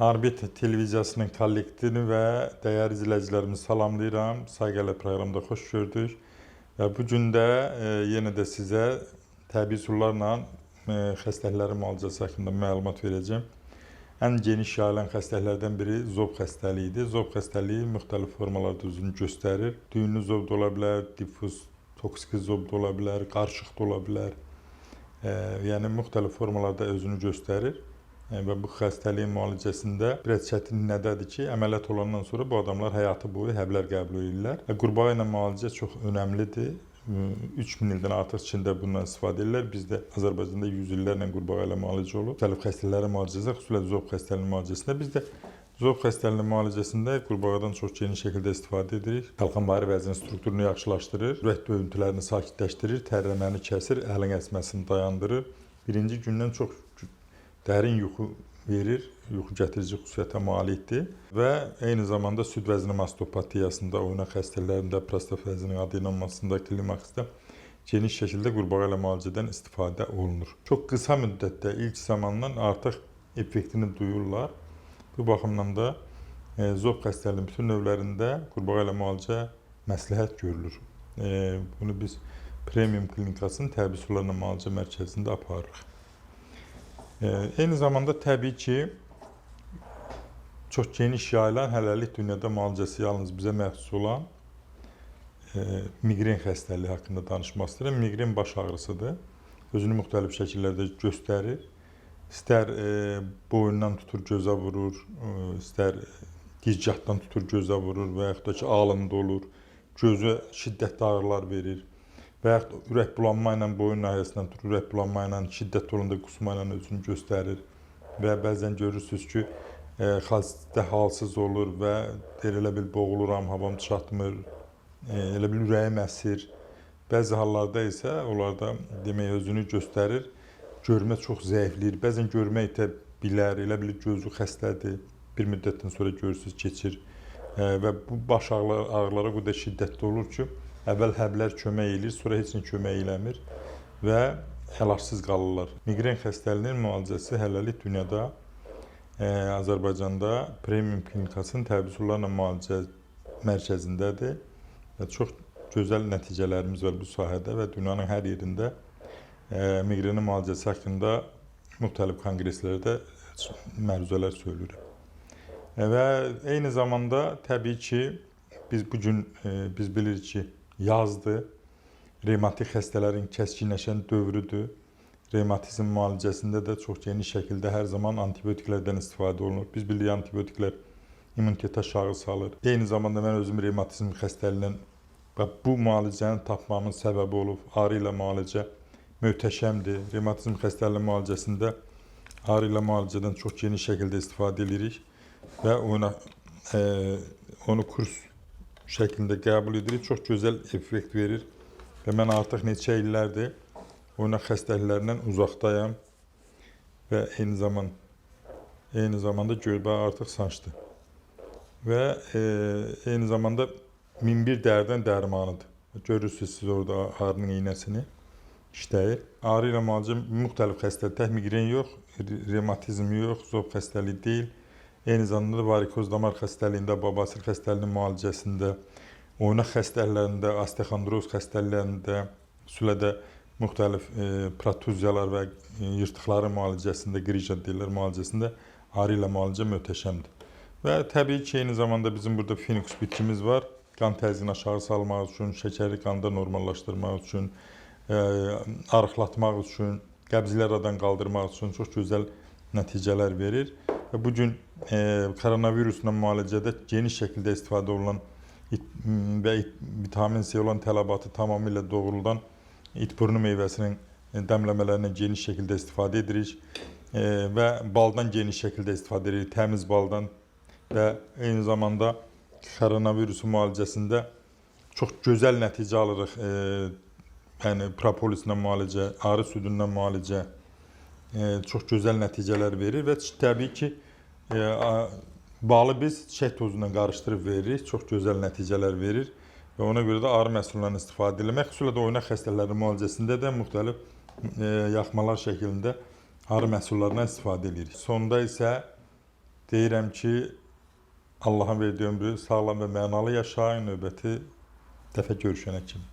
Arbit televiziyasının kollektivini və dəyərli izləyicilərimizi salamlayıram. Sayğələ proqramda xoş gördük. Və bu gün də e, yenə də sizə təbii üsullarla e, xəstəliklərin müalicəsi haqqında məlumat verəcəm. Ən geniş yayılan xəstəliklərdən biri zob xəstəliyidir. Zob xəstəliyi müxtəlif formalarda özünü göstərir. Düyünlü zob da ola diffuz toksik zob da ola bilər, qarışıq da ola. E, yəni müxtəlif formalarda özünü göstərir. E, və bu xəstəliyin müalicəsində biraz çətin nədədir ki, əməliyyat olandan sonra bu adamlar həyatı boyu həblər qəbul edirlər. Və qurbağa ilə müalicə çox önəmlidir. 3000 ildən artıq Çində bundan istifadə edirlər. Bizdə Azərbaycanda 100 illərlə qurbağa ilə müalicə olub. Müxtəlif xəstəliklərin müalicəsində, xüsusilə zob xəstəliyinin müalicəsində bizdə zob xəstəliyinin müalicəsində qurbağadan çox geniş şəkildə istifadə edirik. Qalxan-bayır vəzinin strukturunu yaxşılaşdırır, ürək döyüntülərini sakitləşdirir, tərləməni kəsir, əlin əsməsini dayandırır. Birinci gündən çox dərin yuxu verir, yuxu gətirici xüsusiyyətə malikdir və eyni zamanda süd vəzni mastopatiyasında, oynaq xəstəliklərində, prostat vəzinin adenolmasında, klimaksda geniş şəkildə qurbağa ilə müalicədən istifadə olunur. Çox qısa müddətdə ilk zamandan artıq effektini duyurlar. Bu baxımdan da e, zob xəstəliyinin bütün növlərində qurbağa ilə müalicə məsləhət görülür. E, bunu biz Premium Klinikasının təbii sularla müalicə mərkəzində aparırıq. Ee, Eyni zamanda təbii ki, çox geniş yayılan hələlik dünyada müalicəsi yalnız bizə məxsus olan e, miqren xəstəliyi haqqında danışmaq istəyirəm. Miqren baş ağrısıdır. Özünü müxtəlif şəkillərdə göstərir. İstər e, boyundan tutur gözə vurur, e, istər gicgahdan tutur gözə vurur və yaxud da ki, alında olur. Gözə şiddətli ağrılar verir və yaxud ürək bulanma ilə boyun nahiyəsindən tutur, ürək bulanma ilə şiddətli olanda qusma ilə özünü göstərir və bəzən görürsüz ki, e, xəstə halsız olur və deyir elə bil boğuluram, havam çatmır, e, elə bil ürəyim əsir. Bəzi hallarda isə onlarda demək özünü göstərir, görmə çox zəifləyir. Bəzən görmə itə bilər, elə bil gözü xəstədir. Bir müddətdən sonra görürsüz keçir e, və bu baş ağrıları, o qədər şiddətli olur ki, Əvvəl həblər kömək eləyir, sonra heç nə kömək eləmir və əlacısız qalırlar. Miqren xəstəliyinin müalicəsi hələlik dünyada e, Azərbaycanda Premium Klinikasının təbii üsullarla müalicə mərkəzindədir və çox gözəl nəticələrimiz var bu sahədə və dünyanın hər yerində e, miqrenin müalicəsi haqqında müxtəlif konqreslərdə məruzələr söylürəm. E, və eyni zamanda təbii ki, biz bu gün e, biz bilirik ki, yazdır. Revmatik xəstələrin kəskinləşən dövrüdür. Revmatizm müalicəsində də çox geniş şəkildə hər zaman antibiotiklərdən istifadə olunur. Biz bilirik antibiotiklər immunitetə aşağı salır. Eyni zamanda mən özüm revmatizm xəstəliyindən və bu müalicəni tapmamın səbəbi olub. Ağrı ilə müalicə möhtəşəmdir. Revmatizm xəstəliyinin müalicəsində ağrı ilə müalicədən çox geniş şəkildə istifadə edirik və ona e, onu kurs şəklində qəbul edirik. Çox gözəl effekt verir və mən artıq neçə illərdir oynaq xəstəliklərindən uzaqdayam və eyni zaman eyni zamanda gölbə artıq sancdı. Və e, eyni zamanda min bir dərdən dərmanıdır. Görürsüz siz orada ağrının iynəsini işləyir. Ağrı ilə müalicə müxtəlif xəstəlik, tək miqren yox, revmatizm yox, zob xəstəliyi deyil. Eyni zamanda da varikoz damar xəstəliyində, babasir xəstəliyinin müalicəsində, oynaq xəstəliklərində, osteoxondroz xəstəliklərində, xüsusilə müxtəlif e, protuziyalar və e, yırtıqların müalicəsində, qrija deyirlər müalicəsində ağrı ilə müalicə möhtəşəmdir. Və təbii ki, eyni zamanda bizim burada Phoenix bitkimiz var. Qan təzyiqini aşağı salmaq üçün, şəkəri qanda normallaşdırmaq üçün, e, arıqlatmaq üçün, qəbzləri aradan qaldırmaq üçün çox gözəl nəticələr verir. Və bu gün e, koronavirusla müalicədə geniş şəkildə istifadə olunan it, it, vitamin C olan tələbatı tamamilə doğruldan it burnu meyvəsinin dəmləmələrindən geniş şəkildə istifadə edirik e, və baldan geniş şəkildə istifadə edirik, təmiz baldan və eyni zamanda koronavirusun müalicəsində çox gözəl nəticə alırıq. E, yəni propolislə müalicə, arı südündən müalicə, e, çox gözəl nəticələr verir və təbii ki, e, balı biz çiçək tozu ilə qarışdırıb veririk. Çox gözəl nəticələr verir və ona görə də arı məhsullarından istifadə etmək, xüsusilə də oynaq xəstəlikləri müalicəsində də müxtəlif e, yaxmalar şəklində arı məhsullarından istifadə edirik. Sonda isə deyirəm ki, Allahın verdiyi ömrü sağlam və mənalı yaşayın. Növbəti dəfə görüşənə kimi.